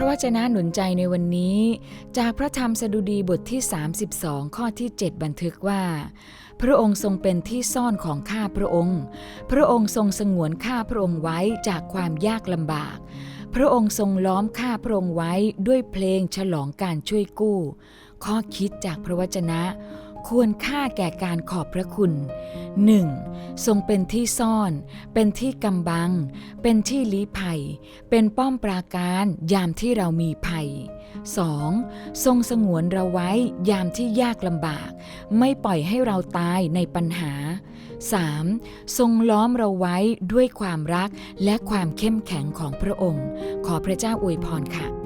ระวจนะหนุนใจในวันนี้ จากพระธรรมสดุดีบทที่ 32 ข้อที่ 7 บันทึกว่า พระองค์ทรงเป็นที่ซ่อนของข้าพระองค์ พระองค์ทรงสงวนข้าพระองค์ไว้จากความยากลำบาก พระองค์ทรงล้อมข้าพระองค์ไว้ด้วยเพลงฉลองการช่วยกู้ ข้อคิดจากพระวจนะ ควรค่าแก่การขอบพระคุณ 1. ทรงเป็นที่ซ่อน เป็นที่กำบัง เป็นที่ลี้ภัย เป็นป้อมปราการยามที่เรามีภัย 2. ทรงสงวนเราไว้ยามที่ยากลำบาก ไม่ปล่อยให้เราตายในปัญหา 3. ทรงล้อมเราไว้ด้วยความรักและความเข้มแข็งของพระองค์ ขอพระเจ้าอวยพรค่ะ